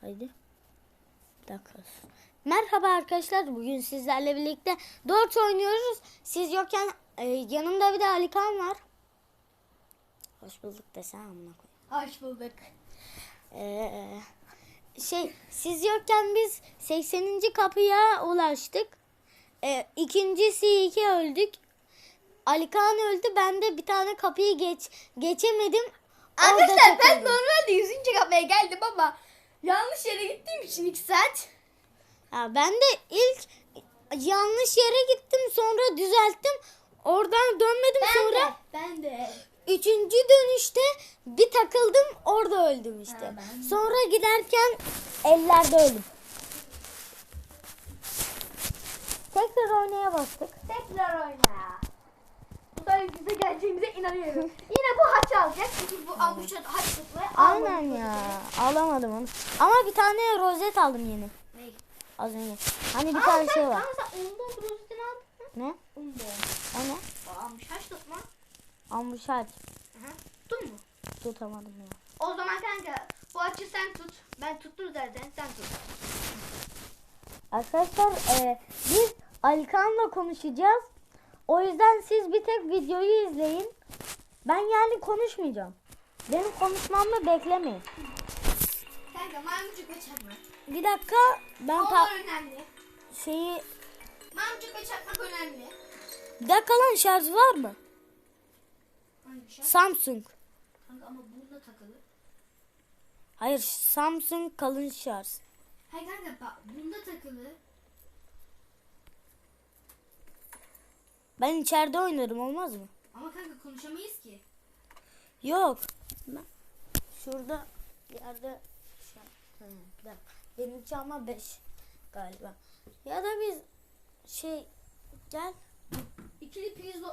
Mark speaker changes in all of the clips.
Speaker 1: Haydi. Bir dakika. Merhaba arkadaşlar. Bugün sizlerle birlikte dört oynuyoruz. Siz yokken e, yanımda bir de Alikan var. Hoş bulduk desene amına koyayım.
Speaker 2: Hoş bulduk.
Speaker 1: Ee, şey siz yokken biz 80. kapıya ulaştık. Ee, ikincisi iki öldük. Alikan öldü. Ben de bir tane kapıyı geç geçemedim.
Speaker 2: Arkadaşlar ben normalde 100. kapıya geldim ama yanlış yere gittiğim için 2 saat.
Speaker 1: Ha, ben de ilk yanlış yere gittim sonra düzelttim. Oradan dönmedim sonra
Speaker 2: ben de.
Speaker 1: üçüncü dönüşte bir takıldım orada öldüm işte.
Speaker 2: Ha, ben de.
Speaker 1: Sonra giderken ellerde öldüm. Tekrar oynaya bastık.
Speaker 2: Tekrar oyna. Bize geleceğimize inanıyorum. Yine bu haç alacak. Çünkü bu almış haç tutmayı
Speaker 1: Aynen ya. Alamadım onu. Ama bir tane rozet aldım yeni.
Speaker 2: Ne?
Speaker 1: Az önce. Hani bir tane şey var.
Speaker 2: Ama sen ondan brozetini aldın mı?
Speaker 1: Ne?
Speaker 2: Ondan.
Speaker 1: O ne?
Speaker 2: O almış haç tutma.
Speaker 1: Ambuşaç.
Speaker 2: Aha. Tuttun mu?
Speaker 1: Tutamadım ya.
Speaker 2: O zaman kanka bu açı sen tut. Ben tuttum zaten sen tut.
Speaker 1: Arkadaşlar e, biz Alikan'la konuşacağız. O yüzden siz bir tek videoyu izleyin. Ben yani konuşmayacağım. Benim konuşmamı beklemeyin.
Speaker 2: Kanka maymuncuk ve çakmak.
Speaker 1: Bir dakika ben
Speaker 2: Onlar önemli.
Speaker 1: şeyi
Speaker 2: Maymuncuk ve çakmak önemli.
Speaker 1: bir dakika lan şarj var mı?
Speaker 2: Hangi şey?
Speaker 1: Samsung.
Speaker 2: Kanka ama bunda takılı.
Speaker 1: Hayır Samsung kalın şarj.
Speaker 2: Hayır kanka bak bunda takılı.
Speaker 1: Ben içeride oynarım olmaz mı?
Speaker 2: Ama kanka konuşamayız ki.
Speaker 1: Yok. Ben şurada yerde dakika. benimki ama 5 galiba. Ya da biz şey gel
Speaker 2: İkili priz. Dur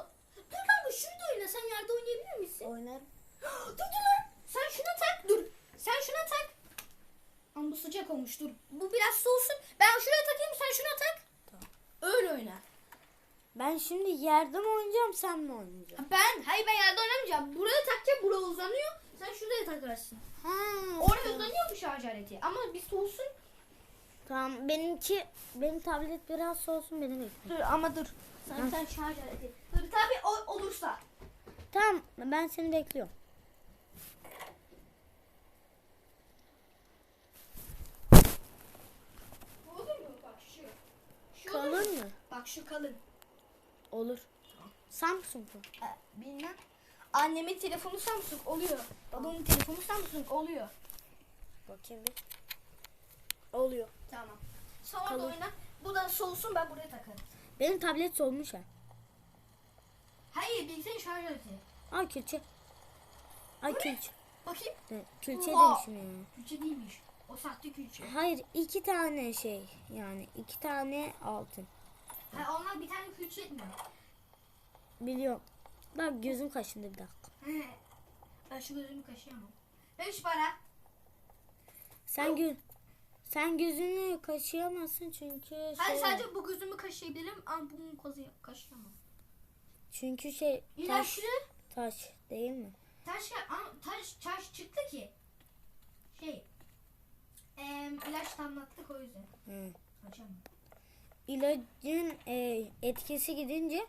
Speaker 2: kanka şurada oyna. Sen yerde oynayabilir misin?
Speaker 1: oynarım.
Speaker 2: dur dur lan. Sen şuna tak. Dur. Sen şuna tak. Ama bu sıcak olmuş. Dur. Bu biraz soğusun. Ben şuraya takayım. Sen şuna tak.
Speaker 1: Tamam.
Speaker 2: Öyle oyna.
Speaker 1: Ben şimdi yerde mi oynayacağım sen mi oynayacaksın?
Speaker 2: Ben, hayır ben yerde oynamayacağım. Buraya takacağım. Buraya uzanıyor. Sen şuraya takarsın.
Speaker 1: Ha,
Speaker 2: Oraya uzanıyor bu şarj aleti. Ama bir soğusun.
Speaker 1: Tamam benimki benim tablet biraz soğusun benim ekran.
Speaker 2: Dur ama dur. Sen, sen şarj aleti. Dur tabii o, olursa.
Speaker 1: Tamam ben seni bekliyorum.
Speaker 2: Mu? Mu?
Speaker 1: Kalın mı?
Speaker 2: Bak şu kalın.
Speaker 1: Olur. Samsung mu?
Speaker 2: Ee, bilmem. Annemin telefonu Samsung oluyor. Babamın telefonu Samsung oluyor.
Speaker 1: Bakayım bir. Oluyor.
Speaker 2: Tamam. Sonra da
Speaker 1: Kalın.
Speaker 2: oyna. Bu da soğusun ben buraya takarım.
Speaker 1: Benim tablet solmuş ha.
Speaker 2: Hayır bilgisayarın şarj aleti.
Speaker 1: Ay külçe. Ay külçe.
Speaker 2: Bakayım.
Speaker 1: Ne, Külçe
Speaker 2: Oha.
Speaker 1: demişim ya.
Speaker 2: Külçe değilmiş. O sahte külçe.
Speaker 1: Hayır iki tane şey yani iki tane altın.
Speaker 2: Ha, onlar bir tane külçe etmiyor.
Speaker 1: Biliyorum. Bak gözüm kaşındı bir dakika.
Speaker 2: He. Ben şu gözümü kaşıyamam. Beş para.
Speaker 1: Sen gö sen gözünü kaşıyamazsın çünkü şey
Speaker 2: Hayır sadece bu gözümü kaşıyabilirim ama bunu kaşıyamam.
Speaker 1: çünkü şey taş
Speaker 2: İlaçlı.
Speaker 1: taş değil mi?
Speaker 2: Taş, ama taş, taş çıktı ki. Şey. Eee ilaç damlattık o yüzden.
Speaker 1: Hı.
Speaker 2: Kaçamam.
Speaker 1: İlacın e, etkisi gidince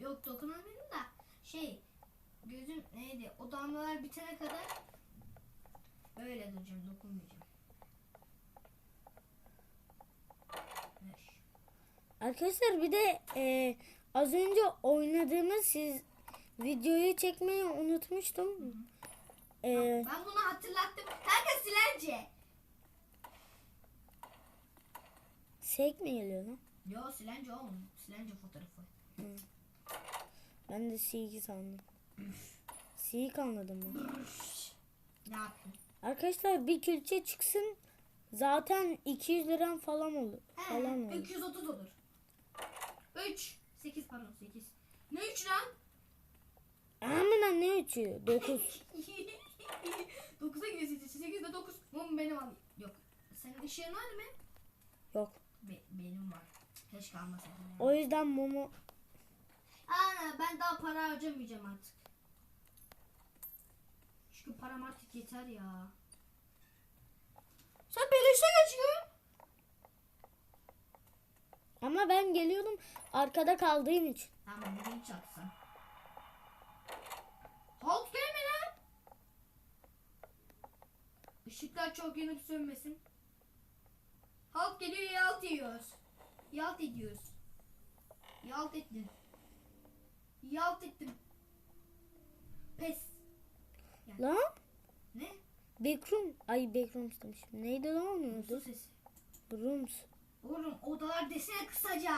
Speaker 2: Yok dokunamıyorum da şey gözüm neydi o damlalar bitene kadar öyle duracağım dokunmayacağım. Beş.
Speaker 1: arkadaşlar bir de e, az önce oynadığımız siz videoyu çekmeyi unutmuştum. E,
Speaker 2: Ben bunu hatırlattım. Kanka silence.
Speaker 1: Sek mi geliyor lan?
Speaker 2: Yo silence oğlum. Silence fotoğrafı.
Speaker 1: Ben de C2 sandım. C2 anladım ben.
Speaker 2: Ne yaptın?
Speaker 1: Arkadaşlar bir külçe çıksın zaten 200 liram falan olur. Falan
Speaker 2: He,
Speaker 1: olur.
Speaker 2: 230 olur. 3. 8 pardon 8. Ne 3 lan?
Speaker 1: Amına ne uçuyor? 9.
Speaker 2: 9'a gidiyor 8 ve 9. Mum benim al. Yok. Senin ışığın var mı?
Speaker 1: Yok.
Speaker 2: Be- benim var. Keşke almasaydım.
Speaker 1: O yüzden mumu
Speaker 2: Aa, ben daha para harcamayacağım artık. Çünkü param artık yeter ya. Sen beleşe geçiyorsun.
Speaker 1: Ama ben geliyordum arkada kaldığım için.
Speaker 2: Tamam bugün çatsan. Halt gelme lan. Işıklar çok yanıp sönmesin. Halt geliyor yalt yiyoruz. Yalt ediyoruz. Yalt ettim. Yalt ettim. Pes.
Speaker 1: Lan
Speaker 2: Ne?
Speaker 1: backroom. Ay backroom demişim. Neydi lan onun adı?
Speaker 2: sesi.
Speaker 1: Rooms.
Speaker 2: Oğlum odalar desene kısaca.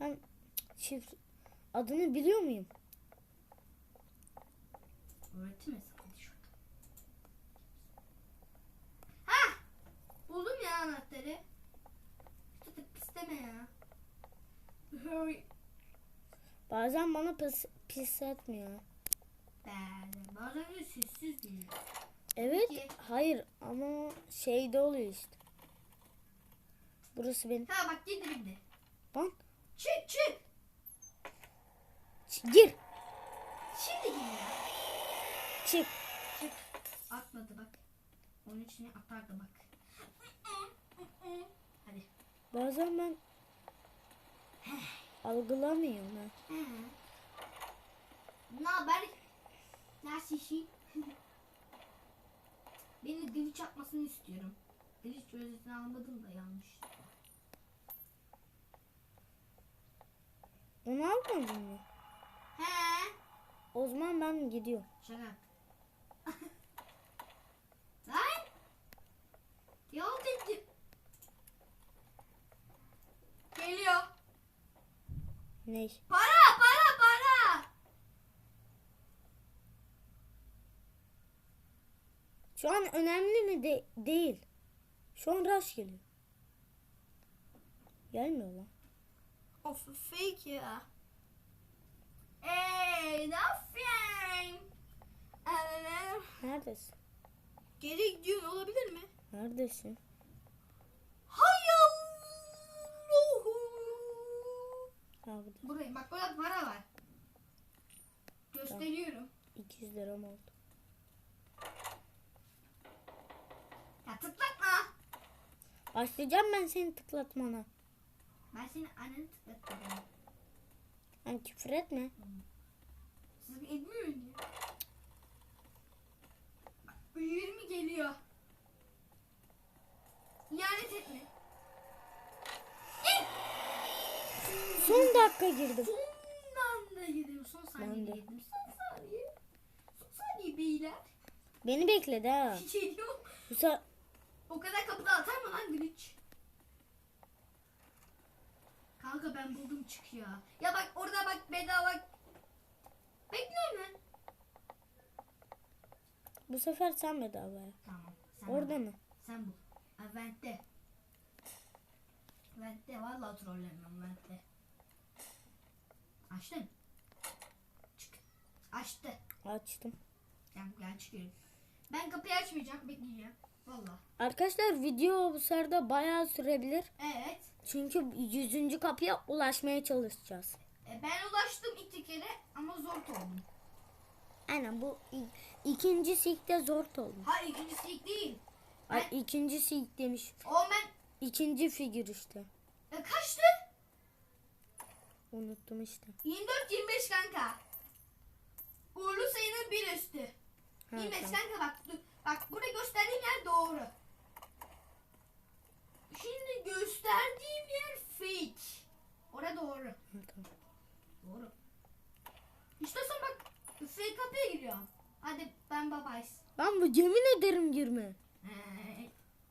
Speaker 1: Ben şifre adını biliyor muyum?
Speaker 2: Öğretim hesabı şurada. Ha! Buldum ya anahtarı. Tutup isteme ya. Hurry.
Speaker 1: Bazen bana pis, pis etmiyor.
Speaker 2: Ben bazen de sessiz değil.
Speaker 1: Evet.
Speaker 2: Peki.
Speaker 1: Hayır ama şeyde oluyor işte. Burası benim.
Speaker 2: Ha bak gel dibinde.
Speaker 1: Lan
Speaker 2: Çık çık.
Speaker 1: ç- gir.
Speaker 2: Şimdi gel ya.
Speaker 1: Çık.
Speaker 2: Çık. Atmadı bak. Onun içine atardı bak. Hadi.
Speaker 1: Bazen ben algılamıyorum ha.
Speaker 2: Hı. Ne haber? Nasıl işi? Beni dili çakmasını istiyorum. Dili çözesini almadım da yanlış.
Speaker 1: Onu almadın mı?
Speaker 2: He?
Speaker 1: O zaman ben gidiyorum.
Speaker 2: Şaka. Lan! Yol dedim. Geliyor.
Speaker 1: Ne?
Speaker 2: Para para para.
Speaker 1: Şu an önemli mi de değil. Şu an rush geliyor. Gelmiyor lan.
Speaker 2: Of fake ya. Ey ne yapıyorsun?
Speaker 1: Neredesin?
Speaker 2: Geri gidiyorsun olabilir mi?
Speaker 1: Neredesin? Ha burada.
Speaker 2: Buraya bak burada para var. Gösteriyorum.
Speaker 1: 200 liram oldu.
Speaker 2: Ya tıklatma.
Speaker 1: Başlayacağım ben seni tıklatmana.
Speaker 2: Ben senin anneni tıklatacağım.
Speaker 1: Hani küfür etme.
Speaker 2: Siz etmiyor ya. Bak, 20 geliyor. İhanet etme.
Speaker 1: Son dakika girdim.
Speaker 2: Son anda gidiyorum. Son saniye
Speaker 1: Ben
Speaker 2: girdim. Son saniye. Son saniye beyler.
Speaker 1: Beni bekledi ha.
Speaker 2: Geliyor.
Speaker 1: Bu sa-
Speaker 2: O kadar kapıda atar mı lan glitch? Kanka ben buldum çık ya. Ya bak orada bak bedava. Bekliyorum lan.
Speaker 1: bu sefer sen bedavaya.
Speaker 2: Tamam. Sen
Speaker 1: Orada
Speaker 2: bul.
Speaker 1: mı?
Speaker 2: Sen bul. Ha, Vent'te. Vent'te vallahi trollemiyorum Vent'te. Açtın. Çık. Açtı.
Speaker 1: Açtım.
Speaker 2: Gel gel çıkıyorum. Ben kapıyı açmayacağım bekleyeceğim. Vallahi.
Speaker 1: Arkadaşlar video bu sırada bayağı sürebilir.
Speaker 2: Evet.
Speaker 1: Çünkü 100. kapıya ulaşmaya çalışacağız.
Speaker 2: E, ben ulaştım iki kere ama zor oldum.
Speaker 1: Aynen bu i- ikinci sikte zor oldu.
Speaker 2: Ha ikincisi ilk değil.
Speaker 1: Ay, ikinci sik demiş.
Speaker 2: O ben
Speaker 1: İkinci figür işte.
Speaker 2: e, kaçtı?
Speaker 1: Unuttum işte.
Speaker 2: 24-25 kanka. Uğurlu sayının bir üstü.
Speaker 1: Ha,
Speaker 2: 25
Speaker 1: tamam.
Speaker 2: kanka bak. dur. Bak burada gösterdiğim yer doğru. Şimdi gösterdiğim yer fake. Ora doğru.
Speaker 1: Ha, tamam.
Speaker 2: Doğru. İstiyorsan bak fake kapıya giriyorum. Hadi ben babayız.
Speaker 1: Ben bu yemin ederim girme.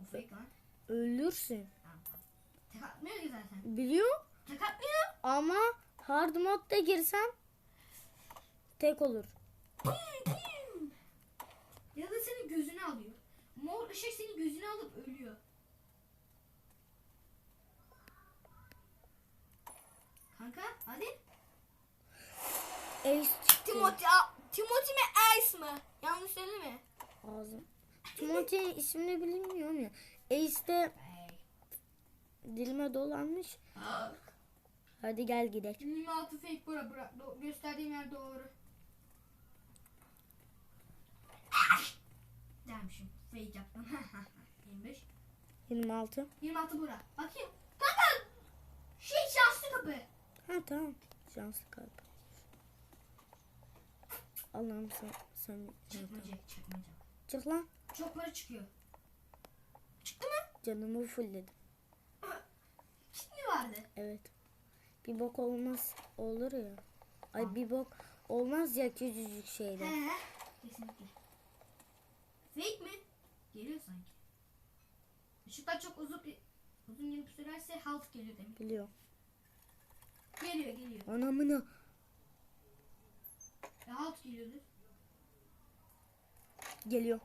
Speaker 2: O fake lan.
Speaker 1: Ölürsün.
Speaker 2: Ki zaten.
Speaker 1: Biliyorum
Speaker 2: Tek atmıyor.
Speaker 1: ama hard modda girsem tek olur.
Speaker 2: Ya da senin gözünü alıyor. Mor ışık senin gözünü alıp ölüyor. Kanka hadi.
Speaker 1: Ace çıktı.
Speaker 2: Timothy, Timothy mi Ace mi? Yanlış söyleme.
Speaker 1: Ağzım. Timothy ismini bilmiyorum ya. Ace de dilime dolanmış. Hadi gel gidelim.
Speaker 2: 26 fake bura bura. Do- gösterdiğim yer doğru. Dermişim. Fake yaptım. 25.
Speaker 1: 26.
Speaker 2: 26 bura. Bakayım. Kanka. Şey şanslı kapı.
Speaker 1: Ha tamam. Şanslı kalp. Allah'ım sen sen
Speaker 2: Çakmaca. Çakmaca.
Speaker 1: çık lan.
Speaker 2: Çok para çıkıyor. Çıktı mı?
Speaker 1: Canımı fullledim.
Speaker 2: Kit mi vardı?
Speaker 1: Evet. Bir bok olmaz olur ya. Ay bir bok olmaz ya küçücük şeyde.
Speaker 2: He. Kesinlikle. Fake mi? Geliyor sanki. Işıklar çok uzun uzun gelip sürerse halt geliyor demek.
Speaker 1: Biliyorum.
Speaker 2: Geliyor geliyor.
Speaker 1: Anamına.
Speaker 2: E, halt geliyordur.
Speaker 1: Geliyor.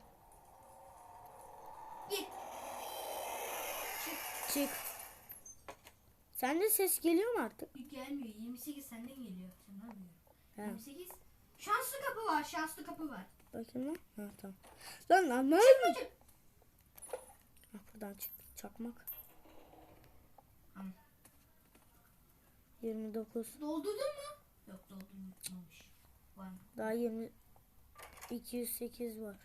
Speaker 2: Git.
Speaker 1: Çık. Sende ses geliyor mu artık?
Speaker 2: Gelmiyor. 28 senden geliyor. Senden geliyor.
Speaker 1: He.
Speaker 2: 28. Şanslı kapı var. Şanslı kapı var.
Speaker 1: Bakayım lan. Ha tamam. Lan lan ne?
Speaker 2: Çakmacı.
Speaker 1: Ha, buradan çık. Çakmak.
Speaker 2: Tamam.
Speaker 1: 29.
Speaker 2: Doldurdun mu? Yok doldurmamış. Var mı?
Speaker 1: Daha 20 208 var.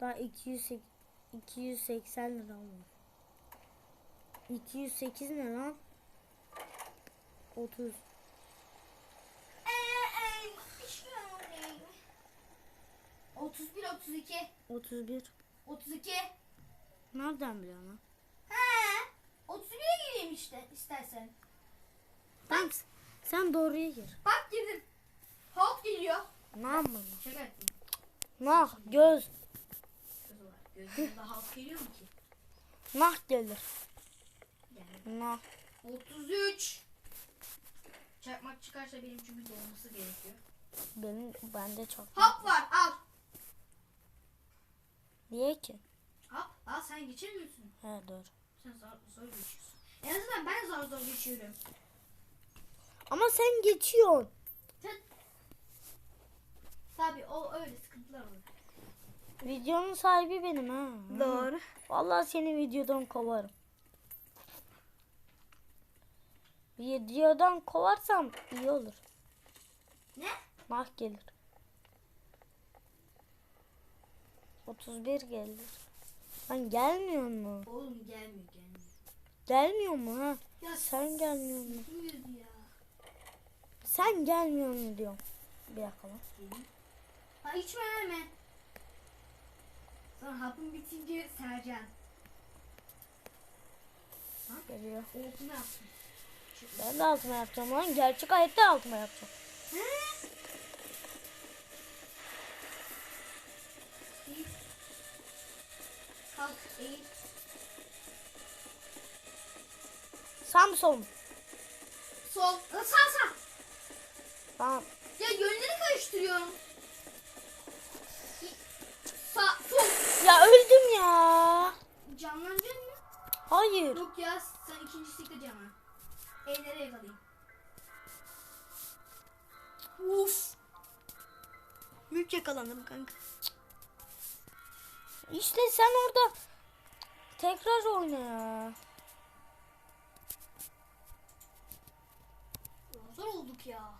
Speaker 1: Daha 208 280 lira var. 208 ne lan? 30
Speaker 2: 31 32
Speaker 1: 31
Speaker 2: 32
Speaker 1: Nereden biliyorsun lan?
Speaker 2: He 31'e gireyim işte istersen.
Speaker 1: Sen, sen doğruya gir.
Speaker 2: Bak girdim. Halt geliyor.
Speaker 1: Ne yapmadın?
Speaker 2: Şaka ettim.
Speaker 1: Nah göz.
Speaker 2: Kızı var. Gözümde halt geliyor mu ki?
Speaker 1: Nah gelir. Nah.
Speaker 2: 33 Çakmak çıkarsa benim çünkü dolması gerekiyor.
Speaker 1: Benim bende çok.
Speaker 2: Hap var al.
Speaker 1: Niye ki?
Speaker 2: Hap al sen geçemiyorsun.
Speaker 1: He doğru.
Speaker 2: Sen zor, zor geçiyorsun. En azından ben zor zor geçiyorum.
Speaker 1: Ama sen geçiyorsun.
Speaker 2: Sen... Tabii o öyle sıkıntılar olur.
Speaker 1: Videonun sahibi benim ha.
Speaker 2: Doğru.
Speaker 1: Vallahi seni videodan kovarım. Videodan kovarsam iyi olur.
Speaker 2: Ne?
Speaker 1: Nah gelir. 31 gelir. Lan gelmiyor mu?
Speaker 2: Oğlum gelmiyor gelmiyor.
Speaker 1: Gelmiyor mu ha?
Speaker 2: Ya
Speaker 1: Sen gelmiyor mu?
Speaker 2: Ya.
Speaker 1: Sen gelmiyor mu diyorum. Bir dakika lan.
Speaker 2: Ha içme hemen. Sonra hapın bitince Sercan.
Speaker 1: Geliyor.
Speaker 2: Oltunu yapsın.
Speaker 1: Ben de altıma yapacağım lan. Gerçek hayatta altıma yapacağım. Sağ mı sol mu?
Speaker 2: Sol. Sağ sağ.
Speaker 1: Tamam.
Speaker 2: Ya yönleri karıştırıyorum. Sağ sol.
Speaker 1: Ya öldüm ya.
Speaker 2: Canlanacak mı?
Speaker 1: Hayır.
Speaker 2: Yok ya sen ikinci sikte canlan. Ellere yakalayayım. Uf.
Speaker 1: Mülk yakalandım kanka. İşte sen orada tekrar oyna ya.
Speaker 2: Zor olduk ya.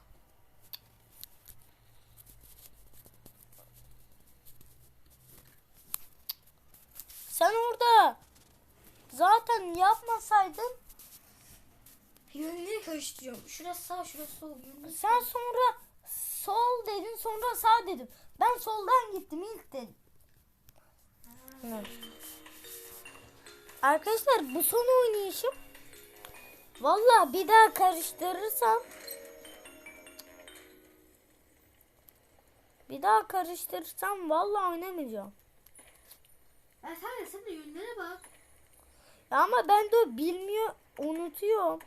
Speaker 1: Sen orada zaten yapmasaydın
Speaker 2: Yönleri karıştırıyorum. Şurası sağ, şurası sol. Yönleri
Speaker 1: sen sonra sol dedin sonra sağ dedim. Ben soldan gittim ilk dedim. Evet. Arkadaşlar bu son oynayışım. Valla bir daha karıştırırsam bir daha karıştırırsam valla oynamayacağım.
Speaker 2: Ben sen de sen de yönlere bak.
Speaker 1: Ya ama ben de bilmiyor unutuyorum.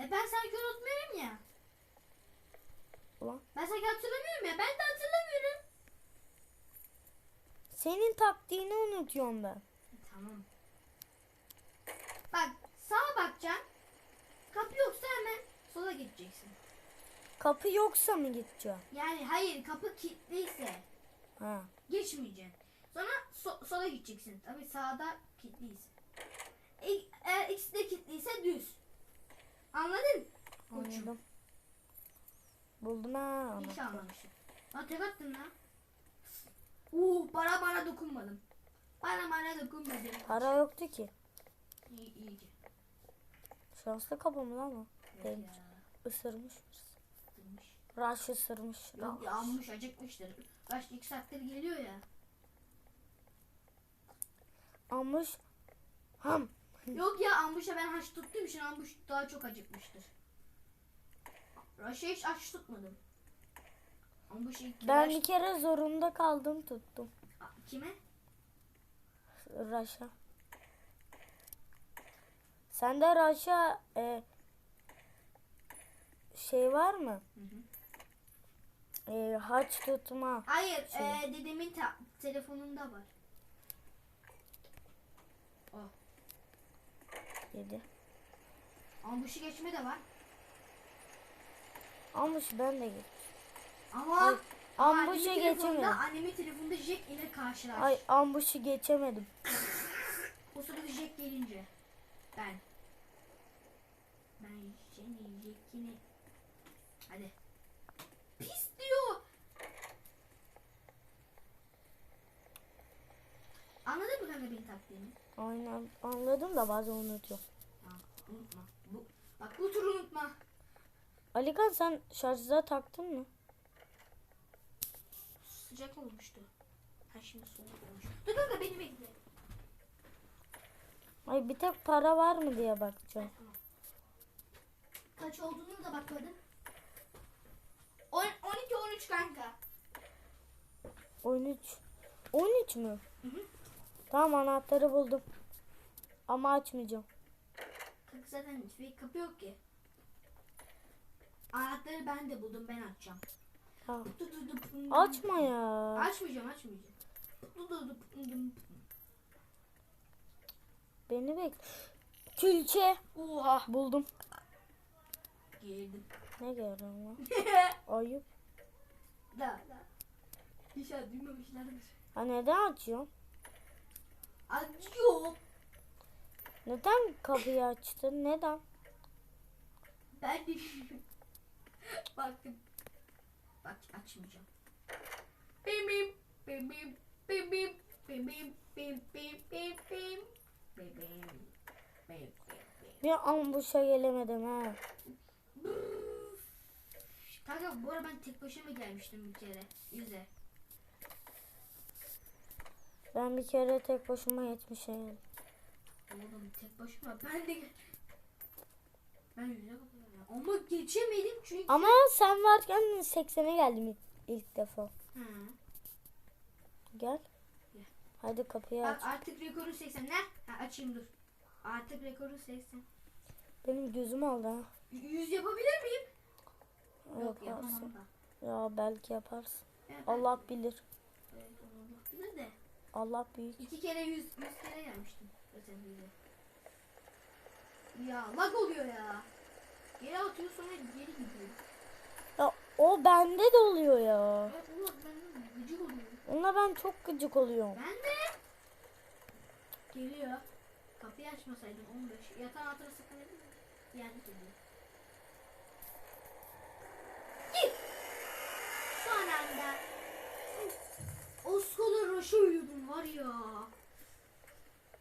Speaker 2: E ben sanki unutmuyorum ya.
Speaker 1: Ulan.
Speaker 2: Ben sanki hatırlamıyorum ya. Ben de hatırlamıyorum.
Speaker 1: Senin taktiğini unutuyorum ben.
Speaker 2: Tamam. Bak sağa bakacaksın. Kapı yoksa hemen sola gideceksin.
Speaker 1: Kapı yoksa mı gideceğim?
Speaker 2: Yani hayır kapı kilitliyse
Speaker 1: Ha.
Speaker 2: geçmeyeceksin. Sonra so- sola gideceksin. Tabii sağda kilitliyse. E- eğer ikisi de kilitliyse düz. Anladın? Koçum.
Speaker 1: Anladım. Buldum ha
Speaker 2: Hiç
Speaker 1: anladım.
Speaker 2: anlamışım. Lan tek attın lan. Uh para bana dokunmadım. Bana bana dokunmadı.
Speaker 1: Para yoktu ki.
Speaker 2: İyi, iyice.
Speaker 1: Şanslı kapı mı lan o?
Speaker 2: Ya.
Speaker 1: Isırmış.
Speaker 2: Demiş.
Speaker 1: Rush ısırmış.
Speaker 2: Yok ya almış acıkmıştır. Kaç iki saattir geliyor ya.
Speaker 1: Almış. Ham.
Speaker 2: Yok ya ambuşa ben haç tuttuğum için ambuş daha çok acıkmıştır. Raşa hiç aç tutmadım. Ambuş ilk
Speaker 1: Ben
Speaker 2: baş-
Speaker 1: bir kere zorunda kaldım tuttum.
Speaker 2: Kime?
Speaker 1: Rush'a. Sende Rush'a e, şey var mı? E, haç tutma.
Speaker 2: Hayır,
Speaker 1: Şey.
Speaker 2: eee, dedemin ta- telefonunda var. O.
Speaker 1: Yedi.
Speaker 2: Ambuşu geçme de var.
Speaker 1: Almış ben de git.
Speaker 2: Ama
Speaker 1: Ay, ambuşa
Speaker 2: annemin telefonunda-
Speaker 1: geçemedim.
Speaker 2: Annemin telefonunda Jack ile karşılaş.
Speaker 1: Ay ambuşu geçemedim.
Speaker 2: O sırada Jack gelince. Ben. Ben seni Jack'ini. Hadi. Pis diyor. Anladın mı kanka benim taktiğimi?
Speaker 1: Aynen anladım da bazen unutuyorum.
Speaker 2: Tamam, unutma. Bu, bak bu turu unutma.
Speaker 1: Alikan sen şarjda taktın mı?
Speaker 2: Sıcak olmuştu. Ha şimdi soğuk olmuş. Dur kanka beni bekle.
Speaker 1: Ay bir tek para var mı diye bakacağım.
Speaker 2: Tamam. Kaç olduğunu da bakmadım. On- 12 13 kanka.
Speaker 1: 13. 13 mü?
Speaker 2: Hı hı.
Speaker 1: Tamam anahtarı buldum. Ama açmayacağım.
Speaker 2: Kanka zaten hiçbir kapı yok ki. Anahtarı ben de buldum ben açacağım.
Speaker 1: Ha. Açma ya.
Speaker 2: Açmayacağım açmayacağım.
Speaker 1: Beni bekle. Külçe.
Speaker 2: Oha.
Speaker 1: Buldum.
Speaker 2: Girdim.
Speaker 1: Ne görüyorum lan? Ayıp.
Speaker 2: da da. İnşallah duymamışlardır.
Speaker 1: Ha neden açıyorsun?
Speaker 2: Acıyor.
Speaker 1: Neden kapıyı açtın? Neden?
Speaker 2: Ben de baktım. Bak açmayacağım. Bim bim bim bim bim bim bim bim bim bim bim bim bim bim bim
Speaker 1: Bir ambuşa gelemedim ha.
Speaker 2: Kanka bu ara ben tek başıma gelmiştim bir kere. İzle.
Speaker 1: Ben bir kere tek başıma yetmişim.
Speaker 2: Oğlum tek başıma ben de gel- ben yüze ya. Ama geçemedim çünkü.
Speaker 1: Ama sen varken 80'e geldim ilk, ilk defa.
Speaker 2: Hı.
Speaker 1: Gel.
Speaker 2: Gel.
Speaker 1: Hadi kapıyı aç.
Speaker 2: Artık rekoru 80. Ne? Ha, açayım dur. Artık rekoru 80.
Speaker 1: Benim gözüm aldı ha.
Speaker 2: 100 yapabilir miyim? Yok
Speaker 1: Yaparsın. Ya belki yaparsın.
Speaker 2: Evet,
Speaker 1: Allah bilir.
Speaker 2: Evet, Allah bilir de.
Speaker 1: Allah büyük.
Speaker 2: İki kere 100, 100 kere gelmiştim. Bize. Ya lag oluyor ya. Geri atıyor sonra geri gidiyor.
Speaker 1: Ya o bende de oluyor ya.
Speaker 2: Evet ulan ben de gıcık oluyorum.
Speaker 1: Ona ben çok gıcık oluyorum.
Speaker 2: Ben de. Geliyor. Kapıyı açmasaydım 15. Yatağın altına saklanabilir miyim? Yani geliyor. Git. Son anda. Oskolu roşa uyudum var ya.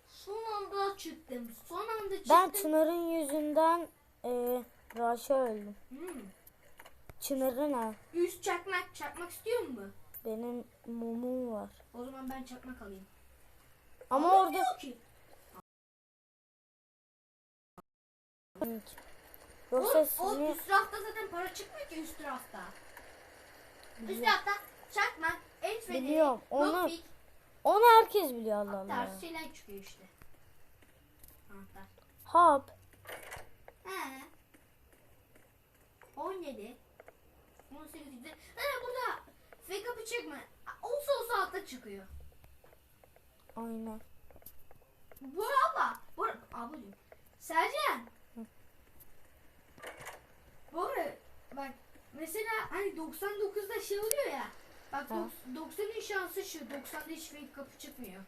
Speaker 2: Son anda çıktım. Son anda çıktım.
Speaker 1: Ben Çınar'ın yüzünden e, Raş'a öldüm.
Speaker 2: Hmm.
Speaker 1: Çınar'ın ha.
Speaker 2: Üst çakmak. Çakmak istiyor mu?
Speaker 1: Benim mumum var.
Speaker 2: O zaman ben çakmak alayım.
Speaker 1: Ama orada
Speaker 2: Alamıyor ki.
Speaker 1: yoksa
Speaker 2: O, o
Speaker 1: sizin
Speaker 2: üst rafta zaten para çıkmıyor ki üst rafta. Üst rafta çakmak, el feneri,
Speaker 1: Biliyorum, onu-
Speaker 2: lockpick,
Speaker 1: onu herkes biliyor Allah Allah.
Speaker 2: tarzı şeyler çıkıyor işte. Anahtar.
Speaker 1: Hap.
Speaker 2: He. 17. 18 gitti. He burada fake kapı çıkma. Olsa olsa altta çıkıyor.
Speaker 1: Aynen.
Speaker 2: Bora abla. Bora abla diyorum. Sercan. Bora bak mesela hani 99'da şey oluyor ya. Bak
Speaker 1: Ha.
Speaker 2: 90'ın şansı şu. 90'da hiç fake kapı çıkmıyor.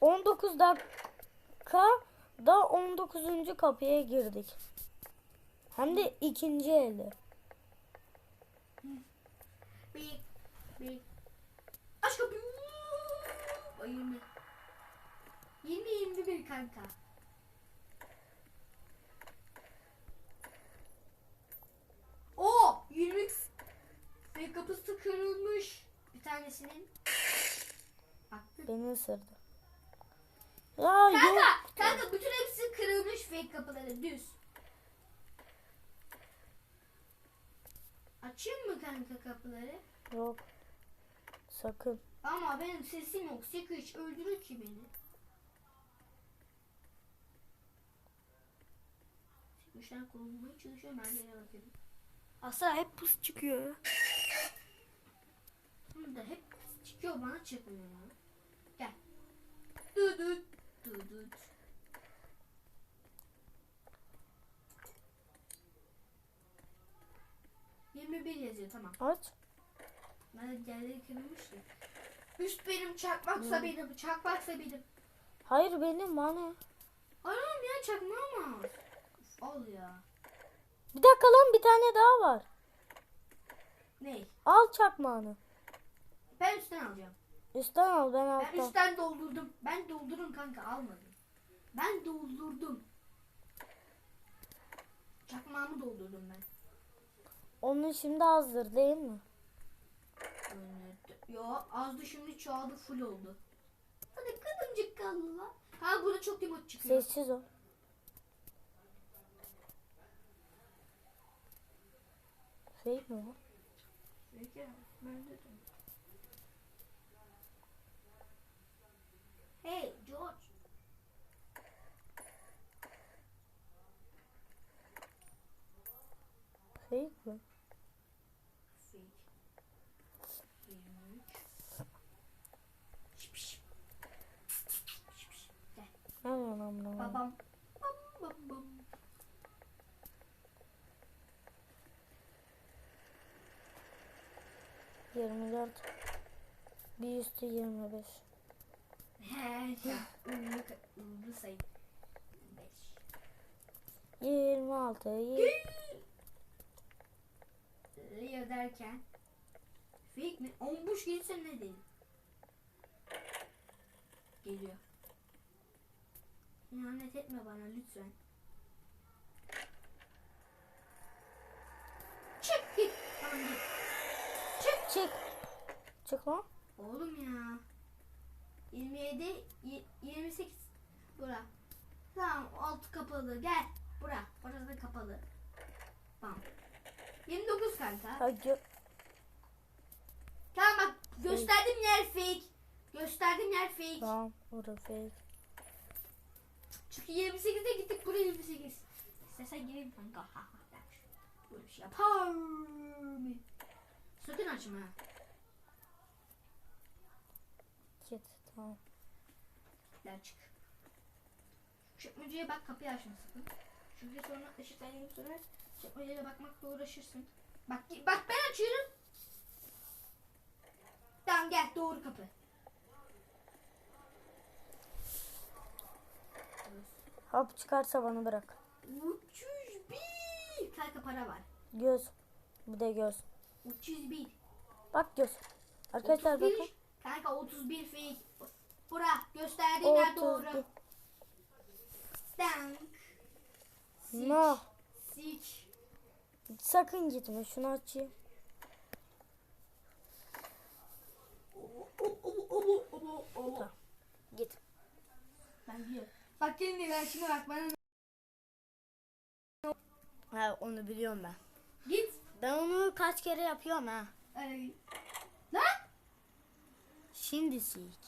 Speaker 1: 19 dakika da 19. kapıya girdik. Hem de ikinci elde.
Speaker 2: Bir, bir. Aç kapıyı. O 20. 20 21 kanka. O 20 ve kapısı kırılmış. Bir tanesinin. Baktın.
Speaker 1: Beni ısırdı. Ya yok.
Speaker 2: Kanka, kanka bütün hepsi kırılmış fake kapıları düz. Açayım mı kanka kapıları?
Speaker 1: Yok. Sakın.
Speaker 2: Ama benim sesim yok. Sekiz öldürür ki beni. Sekiçten korunmaya çalışıyorum. Her yere bakıyorum.
Speaker 1: Asla hep pus çıkıyor.
Speaker 2: Bunda hep pus çıkıyor. Bana çıkmıyor. Gel. Dudut. Dudut. 21 yazıyor tamam.
Speaker 1: Aç.
Speaker 2: Ben diğerleri kırılmış ya. Üst benim çakmaksa benim. Çakmaksa benim.
Speaker 1: Hayır benim bana.
Speaker 2: Anam ya çakmağım var. Al ya.
Speaker 1: Bir dakika lan bir tane daha var.
Speaker 2: Ney?
Speaker 1: Al çakmağını.
Speaker 2: Ben üstten alacağım.
Speaker 1: Üstten al ben
Speaker 2: Ben üstten doldurdum. Ben doldurdum kanka almadım. Ben doldurdum. Çakmağımı doldurdum ben.
Speaker 1: Onun şimdi azdır değil mi?
Speaker 2: Evet. Yo azdı şimdi çoğaldı full oldu. Hadi kadımcık kaldı lan. Ha burada çok limon çıkıyor.
Speaker 1: Sessiz ol. Fake mi bu?
Speaker 2: Peki, ben dedim. Hey George.
Speaker 1: Fake mi?
Speaker 2: Fake. 23. Şıp şıp. Şıp şıp. Gel.
Speaker 1: Hemen amına.
Speaker 2: Babam. Bam bam bam.
Speaker 1: Yirmi dört. Bir üstü yirmi beş.
Speaker 2: He ya. Ünlü, ünlü sayı. 5.
Speaker 1: Yirmi altı.
Speaker 2: Leo derken. Fake mi? Ombuş gelirse ne diyeyim? Geliyor. İhanet etme bana lütfen. Çık git. Tamam git. Çık.
Speaker 1: Çık. Çık lan.
Speaker 2: Oğlum ya. 27, y- 28. Bura. Tamam altı kapalı. Gel. Bura. Orası da kapalı. Bam. 29 kanka.
Speaker 1: Ha, gö-
Speaker 2: Tamam bak gösterdim yer fake. Gösterdim yer fake.
Speaker 1: tamam. Orada fake.
Speaker 2: Çünkü 28'e gittik buraya 28. İstersen gireyim kanka. Ha, ha, gel. Böyle bir şey yapar mı? Sakın açma.
Speaker 1: Git. Tamam.
Speaker 2: Gel çık. Çekmeceye bak kapıyı açma sakın. Çünkü sonra ışıktan gelip sonra çekmeceye bakmakla uğraşırsın. Bak bak ben açıyorum. Tamam gel doğru kapı.
Speaker 1: Hap çıkarsa bana bırak.
Speaker 2: 301. Kanka para var.
Speaker 1: Göz. Bir de göz.
Speaker 2: 301.
Speaker 1: Bak göz. Arkadaşlar
Speaker 2: 31.
Speaker 1: bakın.
Speaker 2: Kanka 31 fake. Bura gösterdiğin yer
Speaker 1: 31.
Speaker 2: doğru. Dank. Sik.
Speaker 1: No.
Speaker 2: Sik.
Speaker 1: Sakın gitme. Şunu açayım.
Speaker 2: Obo, obo, obo, obo, obo.
Speaker 1: Tamam. Git.
Speaker 2: Ben diyorum. Bak kendine ver şuna bak bana.
Speaker 1: Ha onu biliyorum ben.
Speaker 2: Git.
Speaker 1: Ben onu kaç kere yapıyorum ha.
Speaker 2: Ay. Lan.
Speaker 1: Şimdi sik.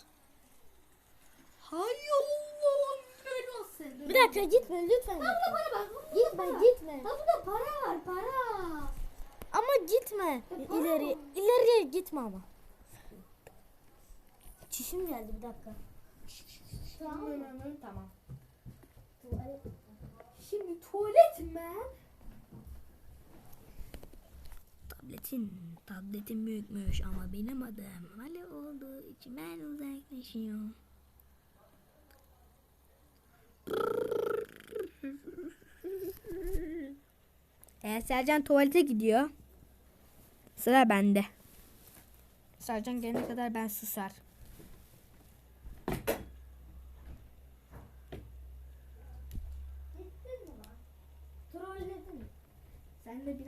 Speaker 2: Hay Allah'ım belası.
Speaker 1: Bir dakika gitme lütfen.
Speaker 2: Ha burada para burada
Speaker 1: Gitme
Speaker 2: para.
Speaker 1: gitme.
Speaker 2: Burada para var para.
Speaker 1: Ama gitme.
Speaker 2: para
Speaker 1: İleri
Speaker 2: mı?
Speaker 1: ileriye gitme ama. Çişim geldi bir dakika.
Speaker 2: Tamam. Tamam. Şimdi tuvalet mi?
Speaker 1: Tabletin, tabletin büyükmüş ama benim adım Ali olduğu için ben uzaklaşıyorum.
Speaker 2: Eğer Sercan tuvalete gidiyor. Sıra bende. Sercan gelene kadar ben susar.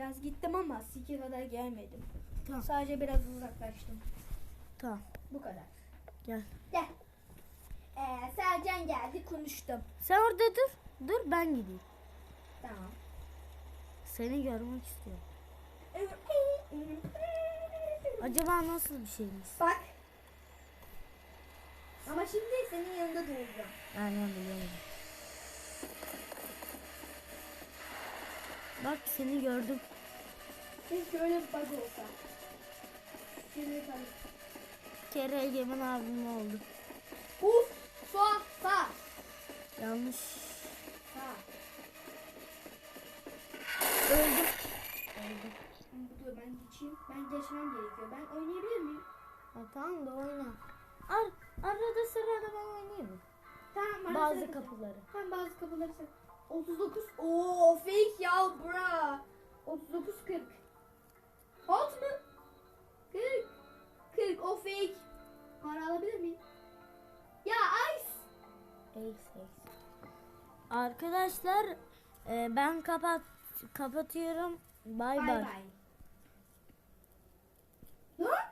Speaker 2: Biraz gittim ama sike kadar gelmedim.
Speaker 1: Tamam.
Speaker 2: Sadece biraz uzaklaştım.
Speaker 1: Tamam.
Speaker 2: Bu kadar.
Speaker 1: Gel.
Speaker 2: Gel. Ee, Sercan geldi konuştum.
Speaker 1: Sen orada dur. Dur ben gideyim.
Speaker 2: Tamam.
Speaker 1: Seni görmek istiyorum. Acaba nasıl bir şeymiş?
Speaker 2: Bak. Ama şimdi senin yanında duracağım.
Speaker 1: Aynen biliyorum. Bak seni gördüm.
Speaker 2: Keşke öyle bir bug olsa. Şimdi tabii.
Speaker 1: Kere Egemen abim oldu.
Speaker 2: Uf. Sağ. Sağ.
Speaker 1: Yanlış.
Speaker 2: Sağ.
Speaker 1: Öldüm.
Speaker 2: Dur ben geçeyim. Ben geçmem gerekiyor. Ben oynayabilir miyim?
Speaker 1: Ha, tamam da oyna. Ar arada sırada ben oynayayım.
Speaker 2: Tamam.
Speaker 1: Bazı
Speaker 2: sana-
Speaker 1: kapıları.
Speaker 2: Tamam bazı kapıları sen. 39. Oo fake ya bra. 39 40. Hot mu? 40. 40 o fake. Para alabilir miyim? Ya ice.
Speaker 1: Ace, ace. Arkadaşlar e, ben kapat kapatıyorum. Bay
Speaker 2: Bay
Speaker 1: bay.
Speaker 2: bay. Lan